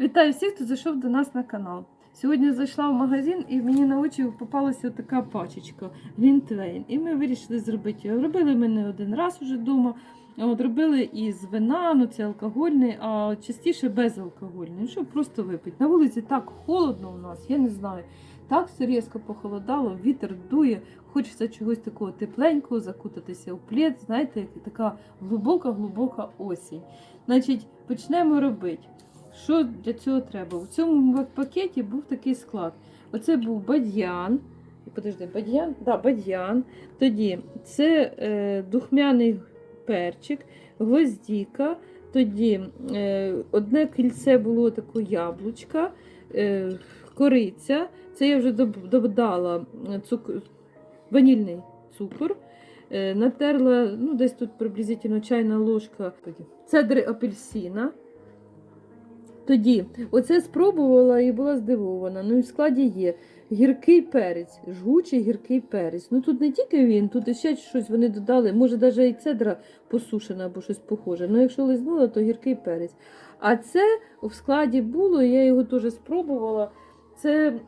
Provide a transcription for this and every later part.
Вітаю всіх, хто зайшов до нас на канал. Сьогодні зайшла в магазин і мені на очі попалася така пачечка Глінтвейн. І ми вирішили зробити його. Робили ми не один раз уже вдома. От, робили із вина, ну це алкогольний, а частіше безалкогольний, ну, щоб просто випити. На вулиці так холодно у нас, я не знаю. Так все різко похолодало, вітер дує, хочеться чогось такого тепленького, закутатися в плед, знаєте, така глибока-глибока осінь. Значить, почнемо робити. Що для цього треба? У цьому пакеті був такий склад. Оце був бадьян. Подожди, бадьян? Да, бадьян. Тоді це е, духмяний перчик, гвоздіка. Тоді е, одне кільце було таке яблучка, е, кориця. Це я вже додала цук... ванільний цукор. Е, натерла ну, десь тут приблизительно чайна ложка цедри апельсина. Тоді, оце спробувала і була здивована. Ну і в складі є гіркий перець, жгучий гіркий перець. Ну тут не тільки він, тут ще щось вони додали. Може, навіть і цедра посушена або щось похоже. Ну, якщо лизнула, то гіркий перець. А це в складі було, я його теж спробувала. Це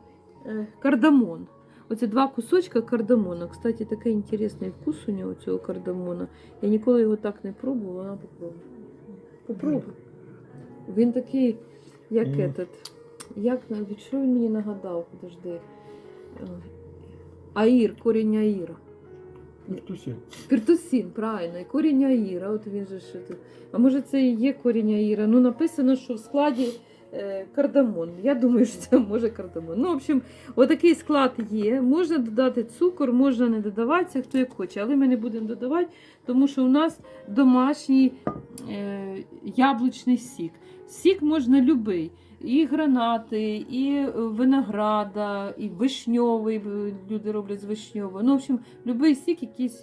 е, кардамон. Оце два кусочка кардамона. Кстати, такий інтересний вкус у нього цього кардамона. Я ніколи його так не пробувала. На попробуй. Попробуй. Він такий, як mm. этот, як що він мені нагадав? Подожди. Е, Аїр, корінь аїра. Піртусін. Піртусін, правильно, і корінь аїра. От він же ще тут. А може це і є корінь аїра? Ну написано, що в складі кардамон. Я думаю, що це може кардамон. Ну, в общем, отакий склад є. Можна додати цукор, можна не додаватися, хто як хоче, але ми не будемо додавати, тому що у нас домашній е, яблучний сік. Сік можна любий. І гранати, і е, винограда, і вишньовий. е, Люди роблять з вишньового. Ну, в общем, будь-який сік,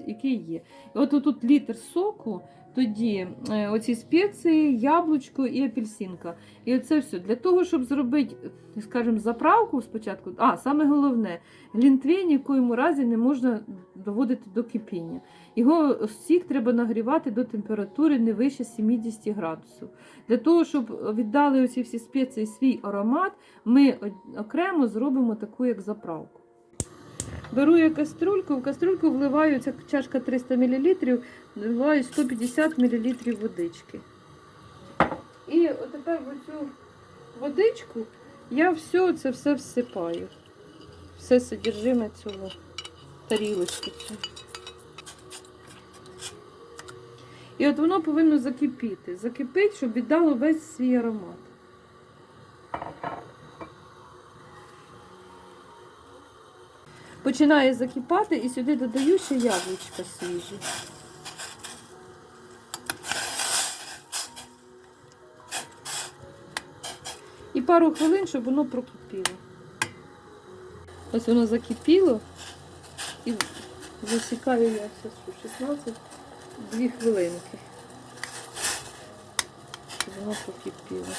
який є. І от тут літр соку, тоді е, оці спеції, яблучко і апельсинка. І оце все. Для того, щоб зробити, скажімо, заправку спочатку, а саме головне, глінтвейн ні в якому разі не можна доводити до кипіння. Його сік треба нагрівати до температури не вище 70 градусів. Для того, щоб віддали оці всі спеції свій аромат, ми окремо зробимо таку як заправку. Беру я каструльку, в каструльку вливаю, ця чашка 300 мл, вливаю 150 мл водички. І от тепер в цю водичку я все це все всипаю. Все содержиме цього тарілочки. І от воно повинно закипіти. Закипить, щоб віддало весь свій аромат. Починає закипати і сюди додаю ще яблучка свіжі. І пару хвилин, щоб воно прокипіло. Ось воно закипіло. І засікаю я що, 16 дві хвилинки. Щоб воно покипіло.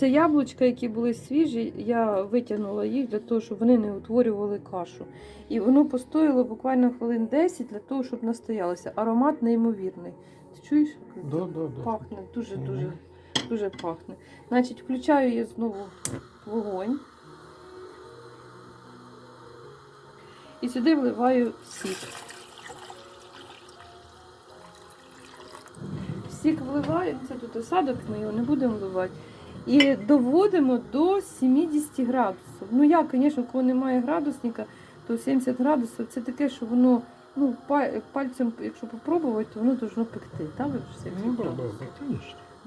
Це яблучка, які були свіжі, я витягнула їх для того, щоб вони не утворювали кашу. І воно постояло буквально хвилин 10 для того, щоб настоялося. Аромат неймовірний. Ти чуєш? Да, да, да. Пахне, дуже-дуже, дуже пахне. Значить, включаю я знову вогонь. І сюди вливаю сік. Сік вливаю, це тут осадок, ми його не будемо вливати. І доводимо до 70 градусів. Ну я, звісно, коли немає градусника, то 70 градусів це таке, що воно ну, пальцем, якщо попробувати, то воно должно пекти. Так, ви 70 Ну, градусів?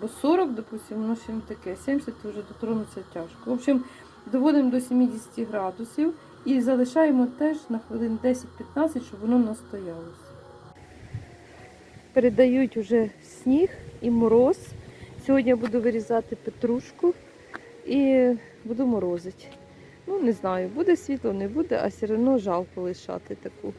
Бо 40, допустим, воно ще не таке, 70 то вже дотронутися тяжко. В общем, доводимо до 70 градусів і залишаємо теж на хвилин 10-15, щоб воно настоялося. Передають уже сніг і мороз. Сьогодні я буду вирізати петрушку і буду морозити. Ну, не знаю, буде світло, не буде, а все одно жалко лишати таку.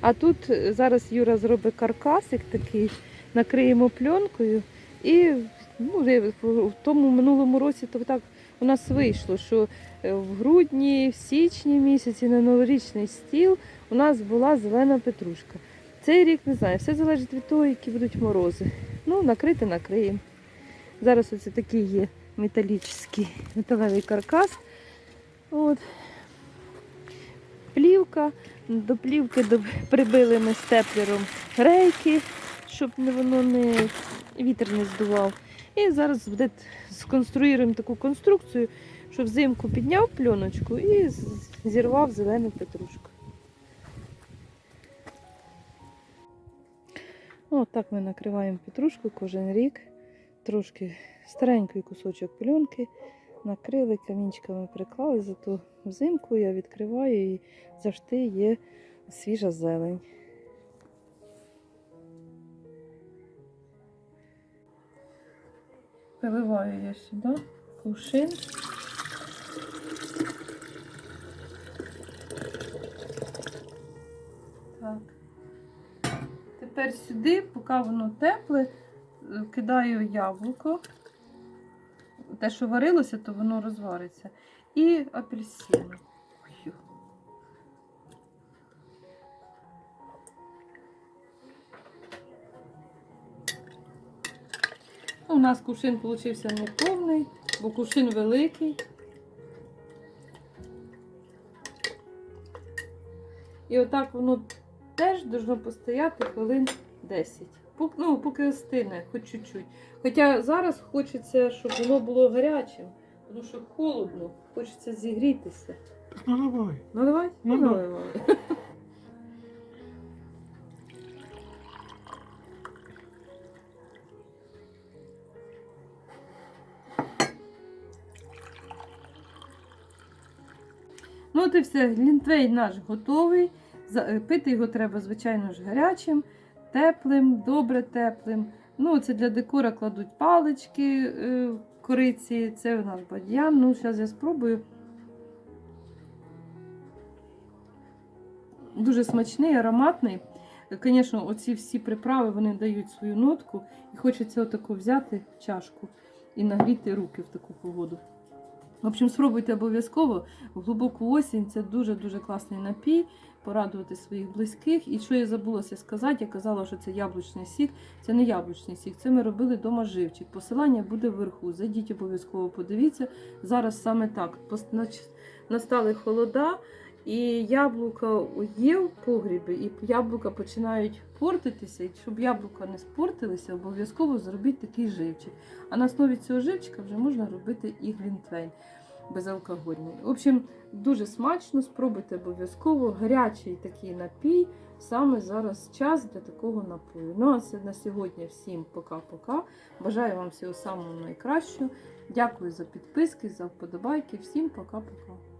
А тут зараз Юра зробить каркасик такий, накриємо пленкою і ну, в- в тому минулому році то так у нас вийшло, що е, в грудні, в січні місяці на новорічний стіл у нас була зелена петрушка. Цей рік не знаю, все залежить від того, які будуть морози. Ну, накрити накриємо. Зараз оце такий є металічний металевий каркас. От. Плівка. До плівки прибили ми степлером рейки, щоб воно не вітер не здував. І зараз буде сконструюємо таку конструкцію, що взимку підняв пленочку і зірвав зелену петрушку. От так ми накриваємо петрушку кожен рік. Трошки старенький кусочок пленки. Накрили камінчиками, приклали, зато взимку я відкриваю і завжди є свіжа зелень. Виливаю я сюди кувшин. Так. Тепер сюди, поки воно тепле, кидаю яблуко. Те, що варилося, то воно розвариться. І апельсини. Ой. Ну, У нас кувшин получився не повний, бо кувшин великий. І отак воно теж должно постояти хвилин 10. Ну, поки остине, хоч чуть-чуть. Хоча зараз хочеться, щоб воно було гарячим, тому що холодно, хочеться зігрітися. Так наливай. Наливай? Ну, Ну, да. наливай. Ну, от і все, глінтвейн наш готовий. Е, Пити його треба, звичайно ж, гарячим, теплим, добре теплим. Ну, це для декора кладуть палички е, кориці, це у нас бадьян. Ну, зараз я спробую. Дуже смачний, ароматний. Звісно, оці всі приправи вони дають свою нотку. І хочеться отако взяти чашку і нагріти руки в таку погоду. В общем, спробуйте обов'язково. В глибоку осінь це дуже-дуже класний напій, порадувати своїх близьких. І що я забулася сказати, я казала, що це яблучний сік. Це не яблучний сік, це ми робили дома живчик. Посилання буде вверху. Зайдіть обов'язково, подивіться. Зараз саме так. Настали холода, і яблука є в погрібі, і яблука починають портитися. І щоб яблука не спортилися, обов'язково зробіть такий живчик. А на основі цього живчика вже можна робити і глінтвейн безалкогольний. В общем, дуже смачно, спробуйте обов'язково. Гарячий такий напій. Саме зараз час для такого напою. Ну а на сьогодні всім пока-пока. Бажаю вам всього самого найкращого. Дякую за підписки, за вподобайки. Всім пока-пока.